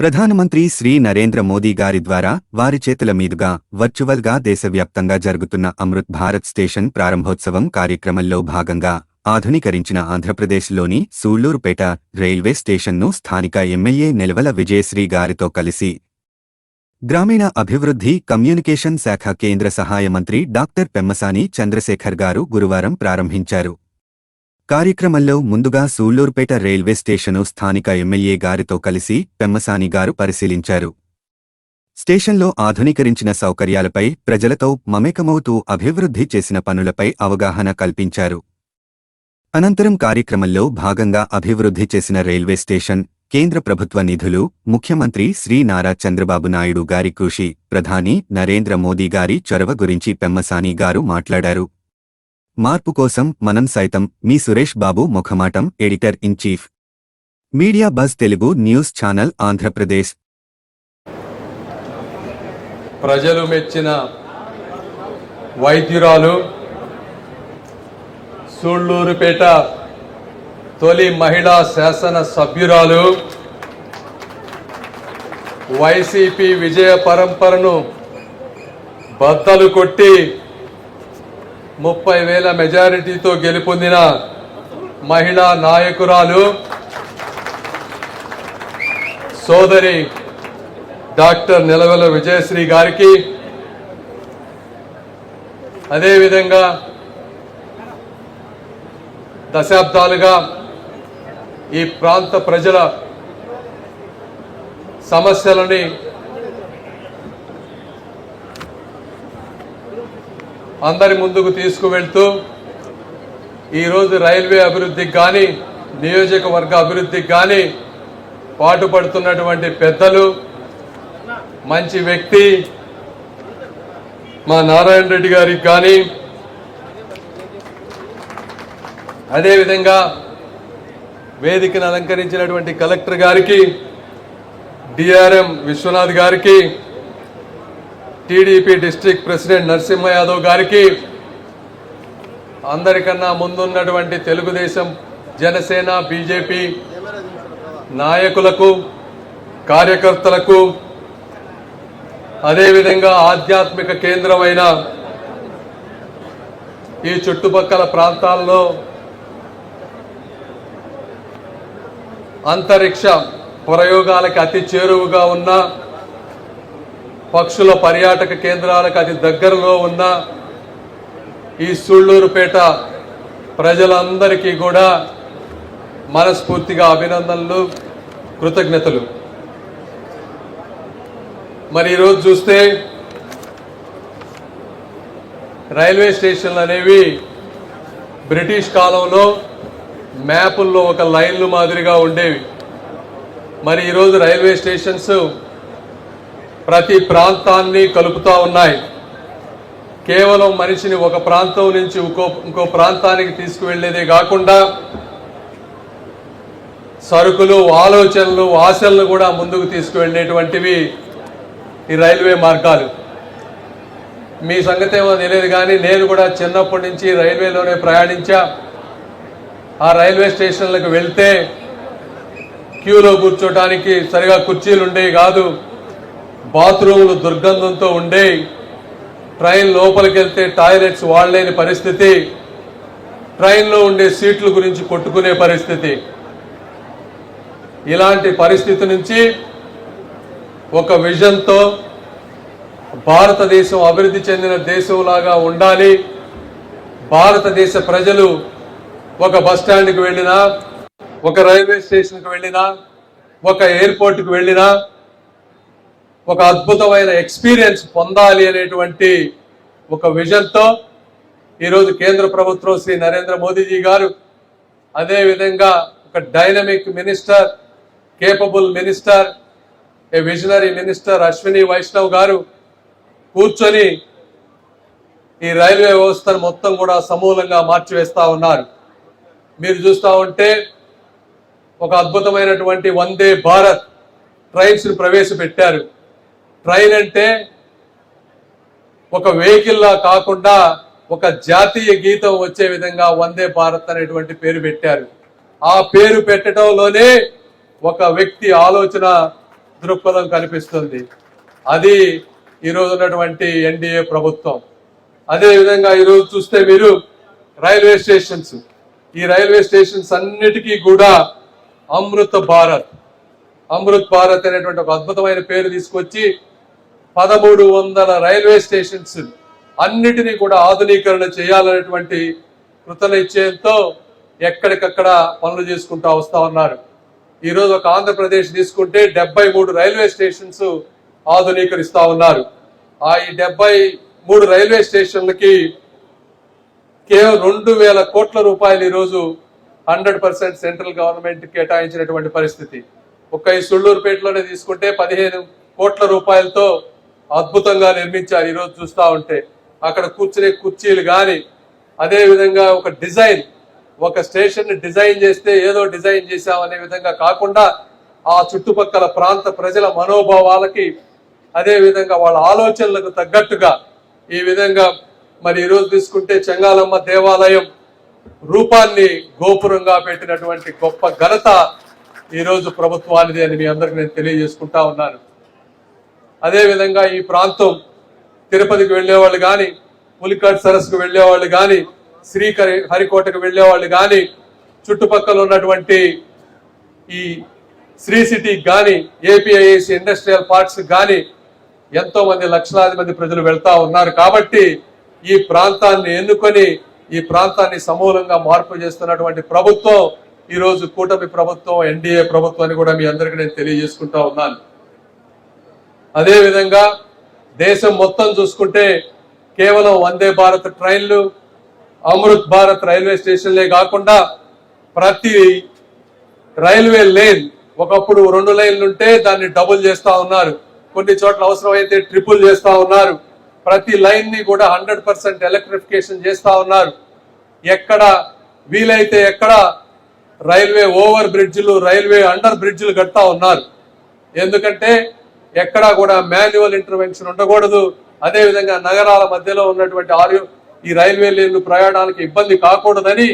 ప్రధానమంత్రి శ్రీ నరేంద్ర మోదీ గారి ద్వారా వారి చేతుల మీదుగా వర్చువల్గా దేశవ్యాప్తంగా జరుగుతున్న అమృత్ భారత్ స్టేషన్ ప్రారంభోత్సవం కార్యక్రమంలో భాగంగా ఆధునీకరించిన ఆంధ్రప్రదేశ్లోని సూళ్ళూరుపేట రైల్వే స్టేషన్ను స్థానిక ఎమ్మెల్యే నిల్వల విజయశ్రీ గారితో కలిసి గ్రామీణ అభివృద్ధి కమ్యూనికేషన్ శాఖ కేంద్ర సహాయ మంత్రి డాక్టర్ పెమ్మసాని చంద్రశేఖర్ గారు గురువారం ప్రారంభించారు. కార్యక్రమంలో ముందుగా సూళ్ళూరుపేట రైల్వే స్టేషను స్థానిక ఎమ్మెల్యే గారితో కలిసి పెమ్మసాని గారు పరిశీలించారు. స్టేషన్లో ఆధునీకరించిన సౌకర్యాలపై ప్రజలతో మమేకమవుతూ అభివృద్ధి చేసిన పనులపై అవగాహన కల్పించారు. అనంతరం కార్యక్రమంలో భాగంగా అభివృద్ధి చేసిన రైల్వే స్టేషన్ కేంద్ర ప్రభుత్వ నిధులు ముఖ్యమంత్రి శ్రీ నారా చంద్రబాబు నాయుడు గారి కృషి ప్రధాని నరేంద్ర మోదీ గారి చొరవ గురించి పెమ్మసాని గారు మాట్లాడారు. మార్పు కోసం మనం సైతం మీ Suresh Babu ముఖమాటం editor in chief. Media Buzz Telugu news channel Andhra Pradesh. ప్రజలు మెచ్చిన వైద్యురాలు సూళ్ళూరుపేట తొలి మహిళా శాసన సభ్యురాలు వైసీపీ విజయ పరంపరను బద్దలు కొట్టి ముప్పై వేల మెజారిటీతో గెలుపొందిన మహిళా నాయకురాలు సోదరి డాక్టర్ నిలవెల విజయశ్రీ గారికి. అదేవిధంగా దశాబ్దాలుగా ఈ ప్రాంత ప్రజల సమస్యలని అందరి ముందుకు తీసుకువెళ్తూ ఈరోజు రైల్వే అభివృద్ధికి కానీ నియోజకవర్గ అభివృద్ధికి కానీ పాటుపడుతున్నటువంటి పెద్దలు మంచి వ్యక్తి మా నారాయణ రెడ్డి గారికి కానీ అదేవిధంగా వేదికను అలంకరించినటువంటి కలెక్టర్ గారికి డిఆర్ఎం విశ్వనాథ్ గారికి TDP district president Narasimha Yadav గారికి అందరికన్నా ముందున్నటువంటి తెలుగుదేశం జనసేన బీజేపీ నాయకులకు కార్యకర్తలకు అదేవిధంగా ఆధ్యాత్మిక కేంద్రమైన ఈ చుట్టుపక్కల ప్రాంతాల్లో అంతరిక్ష ప్రయోగాలకు అతి చేరువుగా ఉన్న పక్షుల పర్యాటక కేంద్రాలకు అతి దగ్గరలో ఉన్న ఈ సూళ్ళూరుపేట ప్రజలందరికీ కూడా మనస్ఫూర్తిగా అభినందనలు కృతజ్ఞతలు. మరి ఈరోజు చూస్తే రైల్వే స్టేషన్లు అనేవి బ్రిటిష్ కాలంలో మ్యాపుల్లో ఒక లైన్లు మాదిరిగా ఉండేవి. మరి ఈరోజు రైల్వే స్టేషన్స్ ప్రతి ప్రాంతాన్ని కలుపుతూ ఉన్నాయి. కేవలం మనిషిని ఒక ప్రాంతం నుంచి ఇంకో ఇంకో ప్రాంతానికి తీసుకువెళ్ళేదే కాకుండా సరుకులు ఆలోచనలు ఆశలను కూడా ముందుకు తీసుకువెళ్ళేటువంటివి ఈ రైల్వే మార్గాలు. మీ సంగతేమో తెలియదు కానీ నేను కూడా చిన్నప్పటి నుంచి రైల్వేలోనే ప్రయాణించా. ఆ రైల్వే స్టేషన్లకు వెళ్తే క్యూలో కూర్చోటానికి సరిగా కుర్చీలు ఉండేవి కాదు. బాత్రూములు దుర్గంధంతో ఉండే ట్రైన్ లోపలికి వెళ్తే టాయిలెట్స్ వాడలేని పరిస్థితి ట్రైన్లో ఉండే సీట్ల గురించి కొట్టుకునే పరిస్థితి. ఇలాంటి పరిస్థితి నుంచి ఒక విజన్తో భారతదేశం అభివృద్ధి చెందిన దేశంలాగా ఉండాలి. భారతదేశ ప్రజలు ఒక బస్ స్టాండ్కి వెళ్ళినా ఒక రైల్వే స్టేషన్కి వెళ్ళినా ఒక ఎయిర్పోర్ట్కి వెళ్ళినా ఒక అద్భుతమైన ఎక్స్పీరియన్స్ పొందాలి అనేటువంటి ఒక విజన్తో ఈరోజు కేంద్ర ప్రభుత్వం శ్రీ నరేంద్ర మోదీజీ గారు అదేవిధంగా ఒక dynamic minister capable minister a visionary minister Ashwini Vaishnaw గారు కూర్చొని ఈ రైల్వే వ్యవస్థను మొత్తం కూడా సమూలంగా మార్చివేస్తా ఉన్నారు. మీరు చూస్తూ ఉంటే ఒక అద్భుతమైనటువంటి వందే భారత్ ట్రైన్స్ను ప్రవేశపెట్టారు. ట్రైన్ అంటే ఒక వెహికల్లా కాకుండా ఒక జాతీయ గీతం వచ్చే విధంగా వందే భారత్ అనేటువంటి పేరు పెట్టారు. ఆ పేరు పెట్టడంలోనే ఒక వ్యక్తి ఆలోచన దృక్పథం కనిపిస్తుంది. అది ఈరోజు ఉన్నటువంటి ఎన్డీఏ ప్రభుత్వం. అదేవిధంగా ఈరోజు చూస్తే మీరు రైల్వే స్టేషన్స్. ఈ రైల్వే స్టేషన్స్ అన్నిటికీ కూడా అమృత భారత్. అమృత్ భారత్ అనేటువంటి ఒక అద్భుతమైన పేరు తీసుకొచ్చి పదమూడు వందల రైల్వే స్టేషన్స్ అన్నిటినీ కూడా ఆధునీకరణ చేయాలనేటువంటి కృతనిశ్చయంతో ఎక్కడికక్కడ పనులు చేసుకుంటూ వస్తా ఉన్నారు. ఈరోజు ఒక ఆంధ్రప్రదేశ్ తీసుకుంటే డెబ్బై మూడు రైల్వే స్టేషన్స్ ఆధునీకరిస్తా ఉన్నారు. ఆ ఈ డెబ్బై మూడు రైల్వే స్టేషన్లకి కేవలం రెండు వేల కోట్ల రూపాయలు ఈరోజు హండ్రెడ్ పర్సెంట్ సెంట్రల్ గవర్నమెంట్ కేటాయించినటువంటి పరిస్థితి. ఒక్క ఈ సుళ్ళూరుపేటలోనే తీసుకుంటే పదిహేను కోట్ల రూపాయలతో అద్భుతంగా నిర్మించారు. ఈరోజు చూస్తూ ఉంటే అక్కడ కూర్చునే కుర్చీలు కానీ అదే విధంగా ఒక డిజైన్ ఒక స్టేషన్ డిజైన్ చేస్తే ఏదో డిజైన్ చేశామనే విధంగా కాకుండా ఆ చుట్టుపక్కల ప్రాంత ప్రజల మనోభావాలకి అదే విధంగా వాళ్ళ ఆలోచనలకు తగ్గట్టుగా ఈ విధంగా మరి ఈరోజు తీసుకుంటే చెంగాలమ్మ దేవాలయం రూపాన్ని గోపురంగా పెట్టినటువంటి గొప్ప ఘనత ఈరోజు ప్రభుత్వానిది అని మీ అందరికి నేను తెలియజేసుకుంటా ఉన్నాను. అదేవిధంగా ఈ ప్రాంతం తిరుపతికి వెళ్ళేవాళ్ళు కానీ పులికాట్ సరస్సుకు వెళ్ళేవాళ్ళు కానీ శ్రీకరి హరికోటకు వెళ్ళేవాళ్ళు కానీ చుట్టుపక్కల ఉన్నటువంటి ఈ శ్రీ సిటీకి కానీ ఏపీఐఏసి ఇండస్ట్రియల్ పార్క్స్ కానీ ఎంతో మంది లక్షలాది మంది ప్రజలు వెళ్తా ఉన్నారు కాబట్టి ఈ ప్రాంతాన్ని ఎన్నుకొని ఈ ప్రాంతాన్ని సమూలంగా మార్పు చేస్తున్నటువంటి ప్రభుత్వం ఈరోజు కూటమి ప్రభుత్వం ఎన్డీఏ ప్రభుత్వం అని కూడా మీ అందరికీ నేను తెలియజేసుకుంటా ఉన్నాను. అదేవిధంగా దేశం మొత్తం చూసుకుంటే కేవలం వందే భారత్ ట్రైన్లు అమృత్ భారత్ రైల్వే స్టేషన్లే కాకుండా ప్రతి రైల్వే లేన్ ఒకప్పుడు రెండు లైన్లు ఉంటే దాన్ని డబుల్ చేస్తూ ఉన్నారు. కొన్ని చోట్ల అవసరమైతే ట్రిపుల్ చేస్తూ ఉన్నారు. ప్రతి లైన్ని కూడా హండ్రెడ్ పర్సెంట్ ఎలక్ట్రిఫికేషన్ చేస్తూ ఉన్నారు. ఎక్కడ వీలైతే ఎక్కడ రైల్వే ఓవర్ బ్రిడ్జ్లు రైల్వే అండర్ బ్రిడ్జ్లు కడతా ఉన్నారు. ఎందుకంటే ఎక్కడా కూడా మాన్యువల్ ఇంటర్వెన్షన్ ఉండకూడదు. అదేవిధంగా నగరాల మధ్యలో ఉన్నటువంటి ఆరు ఈ రైల్వే లైన్లు ప్రయాణానికి ఇబ్బంది కాకూడదని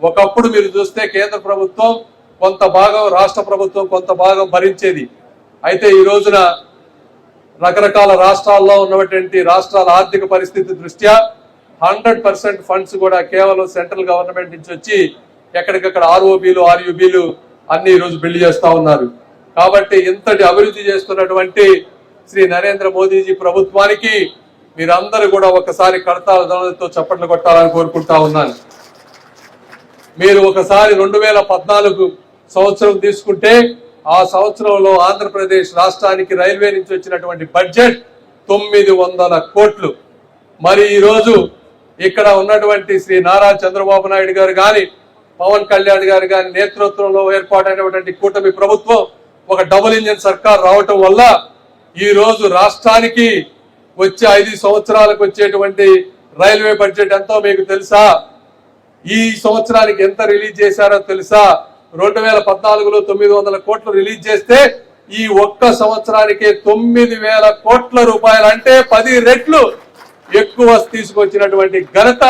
ఒకప్పుడు మీరు చూస్తే కేంద్ర ప్రభుత్వం కొంత భాగం రాష్ట్ర ప్రభుత్వం కొంత భాగం భరించేది. అయితే ఈ రోజున రకరకాల రాష్ట్రాల్లో ఉన్నటువంటి రాష్ట్రాల ఆర్థిక పరిస్థితి దృష్ట్యా హండ్రెడ్ పర్సెంట్ ఫండ్స్ కూడా కేవలం సెంట్రల్ గవర్నమెంట్ నుంచి వచ్చి ఎక్కడికక్కడ ఆర్ఓబీలు ఆర్యుబీలు అన్ని ఈరోజు బిల్డ్ చేస్తూ ఉన్నారు. కాబట్టి ఇంతటి అభివృద్ధి చేస్తున్నటువంటి శ్రీ నరేంద్ర మోదీజీ ప్రభుత్వానికి మీరందరూ కూడా ఒకసారి కడతాల ధనంతో చప్పట్లు కొట్టాలని కోరుకుంటా ఉన్నాను. మీరు ఒకసారి రెండు వేల పద్నాలుగు సంవత్సరం తీసుకుంటే ఆ సంవత్సరంలో ఆంధ్రప్రదేశ్ రాష్ట్రానికి రైల్వే నుంచి వచ్చినటువంటి బడ్జెట్ తొమ్మిది వందల కోట్లు. మరి ఈరోజు ఇక్కడ ఉన్నటువంటి శ్రీ నారా చంద్రబాబు నాయుడు గారు కానీ పవన్ కళ్యాణ్ గారు కానీ నేతృత్వంలో ఏర్పాటైనటువంటి కూటమి ప్రభుత్వం ఒక డబుల్ ఇంజన్ సర్కార్ రావటం వల్ల ఈ రోజు రాష్ట్రానికి వచ్చే ఐదు సంవత్సరాలకు వచ్చేటువంటి రైల్వే బడ్జెట్ ఎంతో మీకు తెలుసా? ఈ సంవత్సరానికి ఎంత రిలీజ్ చేశారో తెలుసా? రెండు వేల పద్నాలుగులో తొమ్మిది వందల కోట్లు రిలీజ్ చేస్తే ఈ ఒక్క సంవత్సరానికి తొమ్మిది వేల కోట్ల రూపాయలు. అంటే పది రెట్లు ఎక్కువ తీసుకొచ్చినటువంటి ఘనత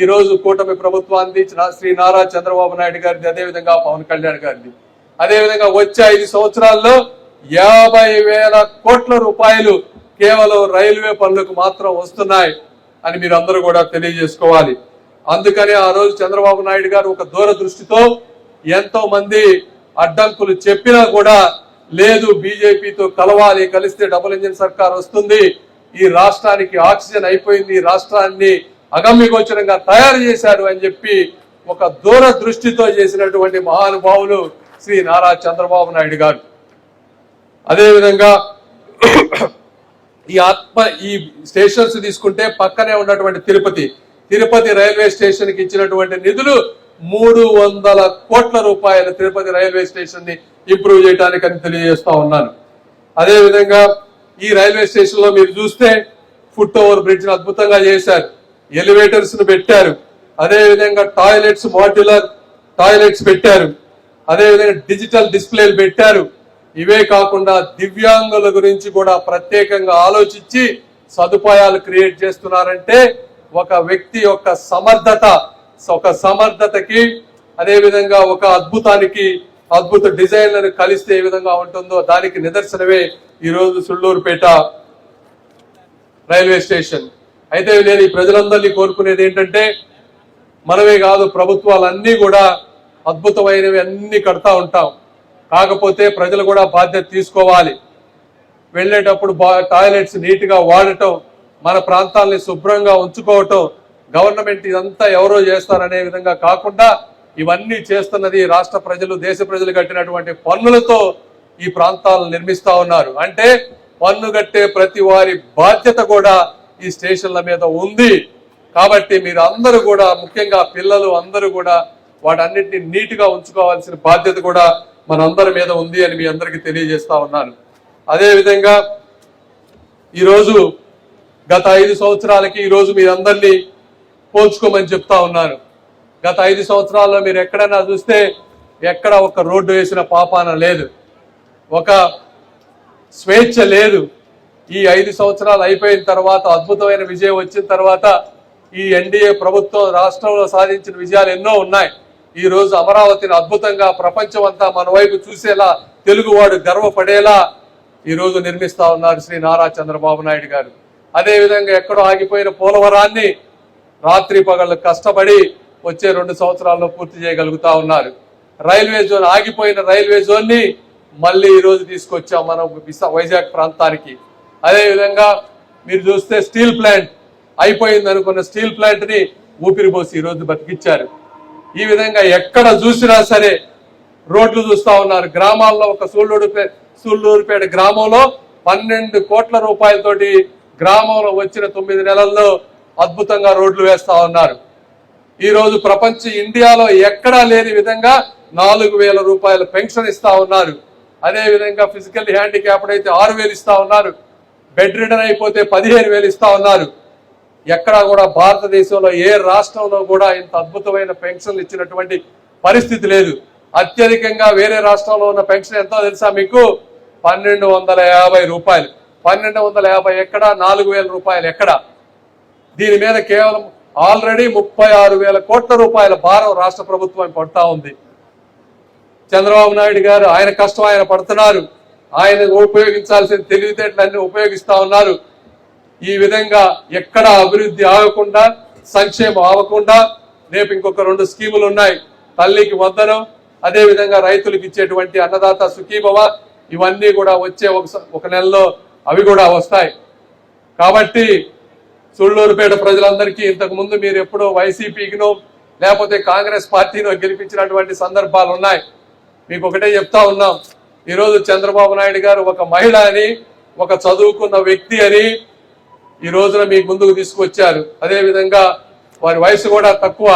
ఈ రోజు కూటమి ప్రభుత్వాన్ని శ్రీ నారా చంద్రబాబు నాయుడు గారిది అదేవిధంగా పవన్ కళ్యాణ్ గారిది. అదేవిధంగా వచ్చే ఐదు సంవత్సరాల్లో యాభై వేల కోట్ల రూపాయలు కేవలం రైల్వే పనులకు మాత్రం వస్తున్నాయి అని మీరు అందరూ కూడా తెలియజేసుకోవాలి. అందుకనే ఆ రోజు చంద్రబాబు నాయుడు గారు ఒక దూరదృష్టితో ఎంతో మంది అడ్డంకులు చెప్పినా కూడా లేదు బీజేపీతో కలవాలి కలిస్తే డబుల్ ఇంజిన్ సర్కార్ వస్తుంది ఈ రాష్ట్రానికి ఆక్సిజన్ అయిపోయింది ఈ రాష్ట్రాన్ని అగమ్యగోచరంగా తయారు చేశారు అని చెప్పి ఒక దూరదృష్టితో చేసినటువంటి మహానుభావులు శ్రీ నారా చంద్రబాబు నాయుడు గారు. అదేవిధంగా ఈ ఆత్మ ఈ స్టేషన్స్ తీసుకుంటే పక్కనే ఉన్నటువంటి తిరుపతి. తిరుపతి రైల్వే స్టేషన్కి ఇచ్చినటువంటి నిధులు మూడు వందల కోట్ల రూపాయల తిరుపతి రైల్వే స్టేషన్ని ఇంప్రూవ్ చేయడానికి అని తెలియజేస్తా ఉన్నాను. అదేవిధంగా ఈ రైల్వే స్టేషన్లో మీరు చూస్తే ఫుట్ ఓవర్ బ్రిడ్జ్ అద్భుతంగా చేశారు. ఎలివేటర్స్ను పెట్టారు. అదేవిధంగా టాయిలెట్స్ మాడ్యులర్ టాయిలెట్స్ పెట్టారు. అదేవిధంగా డిజిటల్ డిస్ప్లేలు పెట్టారు. ఇవే కాకుండా దివ్యాంగుల గురించి కూడా ప్రత్యేకంగా ఆలోచించి సదుపాయాలు క్రియేట్ చేస్తున్నారంటే ఒక వ్యక్తి యొక్క సమర్థత ఒక సమర్థతకి అదేవిధంగా ఒక అద్భుతానికి అద్భుత డిజైన్లను కలిస్తే ఏ విధంగా ఉంటుందో దానికి నిదర్శనమే ఈరోజు సుళ్ళూరుపేట రైల్వే స్టేషన్. అయితే నేను ఈ ప్రజలందరినీ కోరుకునేది ఏంటంటే మనమే కాదు ప్రభుత్వాలన్నీ కూడా అద్భుతమైనవి అన్ని కడతా ఉంటాం. కాకపోతే ప్రజలు కూడా బాధ్యత తీసుకోవాలి. వెళ్ళేటప్పుడు బా టాయిలెట్స్ నీట్గా వాడటం మన ప్రాంతాలని శుభ్రంగా ఉంచుకోవటం గవర్నమెంట్ ఇదంతా ఎవరో చేస్తారనే విధంగా కాకుండా ఇవన్నీ చేస్తున్నది రాష్ట్ర ప్రజలు దేశ ప్రజలు కట్టినటువంటి పన్నులతో ఈ ప్రాంతాలను నిర్మిస్తా ఉన్నారు. అంటే పన్ను కట్టే ప్రతి వారి బాధ్యత కూడా ఈ స్టేషన్ల మీద ఉంది. కాబట్టి మీరు అందరూ కూడా ముఖ్యంగా పిల్లలు అందరూ కూడా వాటన్నిటిని నీట్గా ఉంచుకోవాల్సిన బాధ్యత కూడా మనందరి మీద ఉంది అని మీ అందరికీ తెలియజేస్తా ఉన్నాను. అదేవిధంగా ఈరోజు గత ఐదు సంవత్సరాలకి ఈరోజు మీ అందరినీ పోల్చుకోమని చెప్తా ఉన్నాను. గత ఐదు సంవత్సరాల్లో మీరు ఎక్కడైనా చూస్తే ఎక్కడ ఒక రోడ్డు వేసిన పాపాన లేదు. ఒక స్వేచ్ఛ లేదు. ఈ ఐదు సంవత్సరాలు అయిపోయిన తర్వాత అద్భుతమైన విజయం వచ్చిన తర్వాత ఈ ఎన్డీఏ ప్రభుత్వం రాష్ట్రంలో సాధించిన విజయాలు ఎన్నో ఉన్నాయి. ఈ రోజు అమరావతిని అద్భుతంగా ప్రపంచం అంతా మన వైపు చూసేలా తెలుగువాడు గర్వపడేలా ఈ రోజు నిర్మిస్తా ఉన్నారు శ్రీ నారా చంద్రబాబు నాయుడు గారు. అదే విధంగా ఎక్కడో ఆగిపోయిన పోలవరాన్ని రాత్రి పగళ్ళు కష్టపడి వచ్చే రెండు సంవత్సరాల్లో పూర్తి చేయగలుగుతా ఉన్నారు. రైల్వే జోన్ ఆగిపోయిన రైల్వే జోన్ని మళ్ళీ ఈ రోజు తీసుకొచ్చాం మనం విశా- వైజాగ్ ప్రాంతానికి. అదే విధంగా మీరు చూస్తే స్టీల్ ప్లాంట్ అయిపోయింది అనుకున్న స్టీల్ ప్లాంట్ని ఊపిరిపోసి ఈ రోజు బతికిచ్చారు. ఈ విధంగా ఎక్కడ చూసినా సరే రోడ్లు చూస్తా ఉన్నారు. గ్రామాల్లో ఒక సూళ్ళూరుపే సూళ్ళూరుపేట గ్రామంలో పన్నెండు కోట్ల రూపాయలతోటి గ్రామంలో వచ్చిన తొమ్మిది నెలల్లో అద్భుతంగా రోడ్లు వేస్తూ ఉన్నారు. ఈరోజు ప్రపంచ ఇండియాలో ఎక్కడా లేని విధంగా నాలుగు వేల రూపాయల పెన్షన్ ఇస్తూ ఉన్నారు. అదే విధంగా ఫిజికల్ హ్యాండిక్యాప్డ్ అయితే ఆరు వేలు ఇస్తూ ఉన్నారు. బెడ్ రిడన్ అయిపోతే పదిహేను వేలు ఇస్తా ఉన్నారు. ఎక్కడా కూడా భారతదేశంలో ఏ రాష్ట్రంలో కూడా ఇంత అద్భుతమైన పెన్షన్లు ఇచ్చినటువంటి పరిస్థితి లేదు. అత్యధికంగా వేరే రాష్ట్రంలో ఉన్న పెన్షన్ ఎంతో తెలుసా మీకు? పన్నెండు వందల యాభై రూపాయలు. పన్నెండు వందల యాభై ఎక్కడ? నాలుగు వేల రూపాయలు ఎక్కడ? దీని మీద కేవలం ఆల్రెడీ ముప్పై ఆరు వేల కోట్ల రూపాయల భారం రాష్ట్ర ప్రభుత్వం పడతా ఉంది. చంద్రబాబు నాయుడు గారు ఆయన కష్టం ఆయన పడుతున్నారు. ఆయన ఉపయోగించాల్సిన తెలివితేటలన్నీ ఉపయోగిస్తా ఉన్నారు. ఈ విధంగా ఎక్కడ అభివృద్ధి ఆగకుండా సంక్షేమం ఆగకుండా రేపు ఇంకొక రెండు స్కీములు ఉన్నాయి. తల్లికి వందనం అదే విధంగా రైతులకు ఇచ్చేటువంటి అన్నదాత సుఖీభవ ఇవన్నీ కూడా వచ్చే ఒక ఒక నెలలో అవి కూడా వస్తాయి. కాబట్టి సుళ్ళూరుపేట ప్రజలందరికీ ఇంతకు ముందు మీరు ఎప్పుడో వైసీపీకినో లేకపోతే కాంగ్రెస్ పార్టీనో గెలిపించినటువంటి సందర్భాలు ఉన్నాయి. మీకు ఒకటే చెప్తా ఉన్నాం. ఈరోజు చంద్రబాబు నాయుడు గారు ఒక మహిళ అని ఒక చదువుకున్న వ్యక్తి అని ఈ రోజున మీ ముందుకు తీసుకువచ్చారు. అదేవిధంగా వారి వయసు కూడా తక్కువ.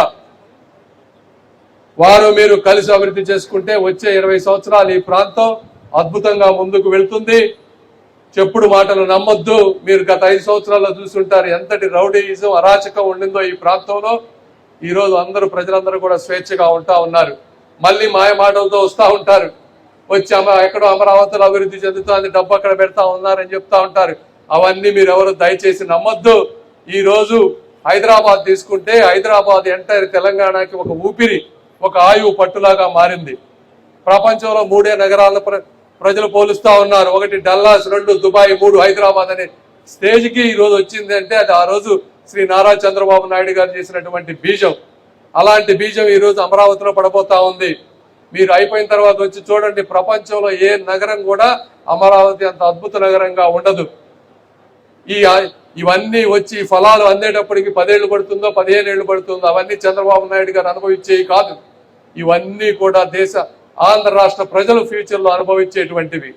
వారు మీరు కలిసి అభివృద్ధి చేసుకుంటే వచ్చే ఇరవై సంవత్సరాలు ఈ ప్రాంతం అద్భుతంగా ముందుకు వెళ్తుంది. చెప్పుడు మాటలు నమ్మొద్దు. మీరు గత ఐదు సంవత్సరాల్లో చూసుంటారు ఎంతటి రౌడీయిజం అరాచకం ఉండిందో ఈ ప్రాంతంలో. ఈరోజు అందరూ ప్రజలందరూ కూడా స్వేచ్ఛగా ఉంటా ఉన్నారు. మళ్ళీ మాయ మాటలతో ఉంటారు. వచ్చి అమ ఎక్కడో అమరావతిలో అభివృద్ధి చెందుతుంది డబ్బు అక్కడ పెడతా ఉన్నారని చెప్తా ఉంటారు. అవన్నీ మీరు ఎవరు దయచేసి నమ్మొద్దు. ఈ రోజు హైదరాబాద్ తీసుకుంటే హైదరాబాద్ ఎంటైర్ తెలంగాణకి ఒక ఊపిరి ఒక ఆయువు పట్టులాగా మారింది. ప్రపంచంలో మూడే నగరాలను ప్ర- ప్రజలు పోలుస్తా ఉన్నారు. ఒకటి డల్లాస్ రెండు దుబాయ్ మూడు హైదరాబాద్ అనే స్టేజ్కి ఈరోజు ఈ రోజు వచ్చింది అంటే అది ఆ రోజు శ్రీ నారా చంద్రబాబు నాయుడు గారు చేసినటువంటి బీజం. అలాంటి బీజం ఈ రోజు అమరావతిలో పడబోతా ఉంది. మీరు అయిపోయిన తర్వాత వచ్చి చూడండి ప్రపంచంలో ఏ నగరం కూడా అమరావతి అంత అద్భుత నగరంగా ఉండదు. ఈ ఇవన్నీ వచ్చి ఫలాలు అందేటప్పటికి పదేళ్ళు పడుతుందో పదిహేను ఏళ్ళు పడుతుందో అవన్నీ చంద్రబాబు నాయుడు గారు అనుభవించేవి కాదు. ఇవన్నీ కూడా దేశ ఆంధ్ర రాష్ట్ర ప్రజలు ఫ్యూచర్లో అనుభవించేటువంటివి.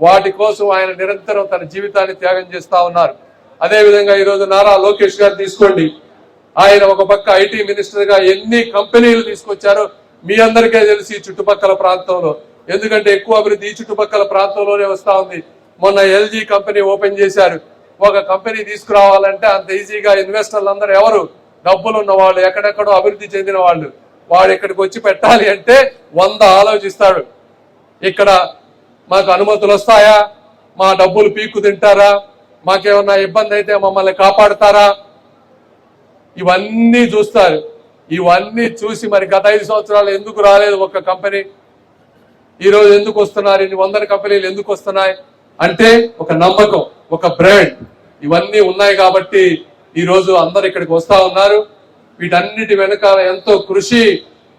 వాటి కోసం ఆయన నిరంతరం తన జీవితాన్ని త్యాగం చేస్తా ఉన్నారు. అదే విధంగా నారా లోకేష్ గారు తీసుకోండి. ఆయన ఒక పక్క ఐటీ మినిస్టర్గా ఎన్ని కంపెనీలు తీసుకొచ్చారో మీ అందరికీ తెలిసి ఈ చుట్టుపక్కల ప్రాంతంలో. ఎందుకంటే ఎక్కువ అభివృద్ధి ఈ చుట్టుపక్కల ప్రాంతంలోనే వస్తా ఉంది. మొన్న ఎల్జీ కంపెనీ ఓపెన్ చేశారు. ఒక కంపెనీ తీసుకురావాలంటే అంత ఈజీగా ఇన్వెస్టర్లు అందరూ ఎవరు? డబ్బులు ఉన్న వాళ్ళు ఎక్కడెక్కడో అభివృద్ధి చెందిన వాళ్ళు. వాడు ఇక్కడికి వచ్చి పెట్టాలి అంటే వంద ఆలోచిస్తాడు. ఇక్కడ మాకు అనుమతులు వస్తాయా? మా డబ్బులు పీక్కు తింటారా? మాకేమన్నా ఇబ్బంది అయితే మమ్మల్ని కాపాడుతారా? ఇవన్నీ చూస్తారు. ఇవన్నీ చూసి మరి గత ఐదు సంవత్సరాలు ఎందుకు రాలేదు ఒక కంపెనీ ఈరోజు ఎందుకు వస్తున్నారు? ఇన్ని వందల కంపెనీలు ఎందుకు వస్తున్నాయి? అంటే ఒక నమ్మకం ఒక బ్రాండ్ ఇవన్నీ ఉన్నాయి కాబట్టి ఈరోజు అందరు ఇక్కడికి వస్తా ఉన్నారు. వీటన్నిటి వెనకాల ఎంతో కృషి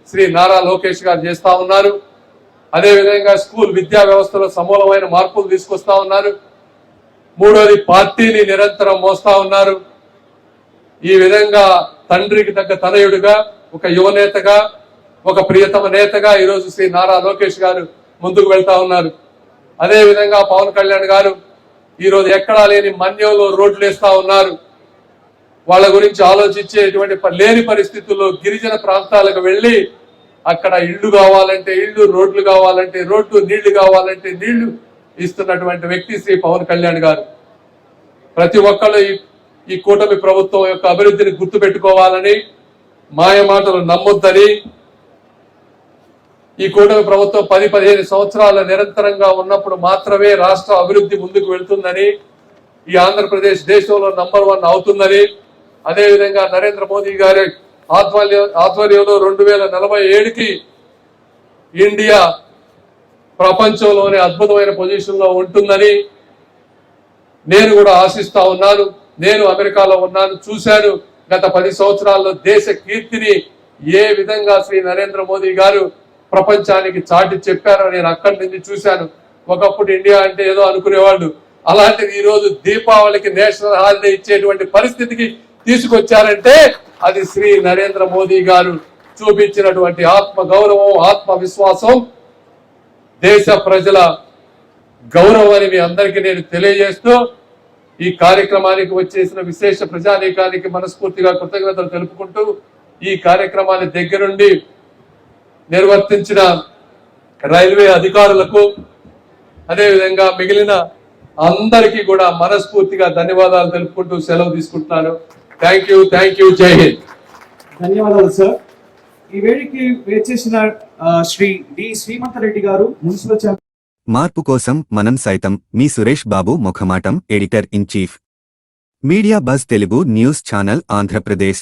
శ్రీ నారా లోకేష్ గారు చేస్తా ఉన్నారు. అదేవిధంగా స్కూల్ విద్యా వ్యవస్థలో సమూలమైన మార్పులు తీసుకొస్తా ఉన్నారు. మూడోది పార్టీని నిరంతరం మోస్తా ఉన్నారు. ఈ విధంగా తండ్రికి తగ్గ తనయుడుగా ఒక యువనేతగా ఒక ప్రియతమ నేతగా ఈరోజు శ్రీ నారా లోకేష్ గారు ముందుకు వెళ్తా ఉన్నారు. అదేవిధంగా పవన్ కళ్యాణ్ గారు ఈరోజు ఎక్కడా లేని మన్యంలో రోడ్లు వేస్తా ఉన్నారు. వాళ్ళ గురించి ఆలోచించేటువంటి లేని పరిస్థితుల్లో గిరిజన ప్రాంతాలకు వెళ్ళి అక్కడ ఇళ్ళు కావాలంటే ఇళ్ళు రోడ్లు కావాలంటే రోడ్లు నీళ్ళు కావాలంటే నీళ్ళు ఇస్తున్నటువంటి వ్యక్తి శ్రీ పవన్ కళ్యాణ్ గారు. ప్రతి ఒక్కళ్ళు ఈ కూటమి ప్రభుత్వం యొక్క అభివృద్ధిని గుర్తు పెట్టుకోవాలని మాయ మాటలు నమ్మొద్దని ఈ కూటమి ప్రభుత్వం పది పదిహేను సంవత్సరాల నిరంతరంగా ఉన్నప్పుడు మాత్రమే రాష్ట్ర అభివృద్ధి ముందుకు వెళ్తుందని ఈ ఆంధ్రప్రదేశ్ దేశంలో నంబర్ వన్ అవుతుందని. అదేవిధంగా నరేంద్ర మోదీ గారి ఆధ్వర్య ఆధ్వర్యంలో రెండు వేల నలభై ఏడుకి ఇండియా ప్రపంచంలోనే అద్భుతమైన పొజిషన్లో ఉంటుందని నేను కూడా ఆశిస్తా ఉన్నాను. నేను అమెరికాలో ఉన్నాను. చూశాను గత పది సంవత్సరాల్లో దేశ కీర్తిని ఏ విధంగా శ్రీ నరేంద్ర మోదీ గారు ప్రపంచానికి చాటి చెప్పారో నేను అక్కడి నుంచి చూశాను. ఒకప్పుడు ఇండియా అంటే ఏదో అనుకునేవాళ్ళు. అలాంటిది ఈ రోజు దీపావళికి నేషనల్ హాలిడే ఇచ్చేటువంటి పరిస్థితికి తీసుకొచ్చారంటే అది శ్రీ నరేంద్ర మోదీ గారు చూపించినటువంటి ఆత్మ గౌరవం ఆత్మవిశ్వాసం దేశ ప్రజల గౌరవం అని మీ అందరికీ నేను తెలియజేస్తూ ఈ కార్యక్రమానికి వచ్చేసిన విశేష ప్రజానీకానికి మనస్ఫూర్తిగా కృతజ్ఞతలు తెలుపుకుంటూ ఈ కార్యక్రమాన్ని దగ్గరుండి నిర్వర్తించిన రైల్వే అధికారులకు అదేవిధంగా మిగిలిన అందరికీ కూడా మనస్ఫూర్తిగా ధన్యవాదాలు తెలుపుకుంటూ సెలవు తీసుకుంటున్నాను. థ్యాంక్ యూ థ్యాంక్ యూ జై హింద్ ధన్యవాదాలు సార్ ఈ వేడికి వేచేసిన శ్రీ డి శ్రీమంతరెడ్డి గారు మున్సిపల్ మార్పు కోసం మనం సైతం మీ Suresh Babu ముఖమాటం editor in chief. Media Buzz Telugu news channel Andhra Pradesh.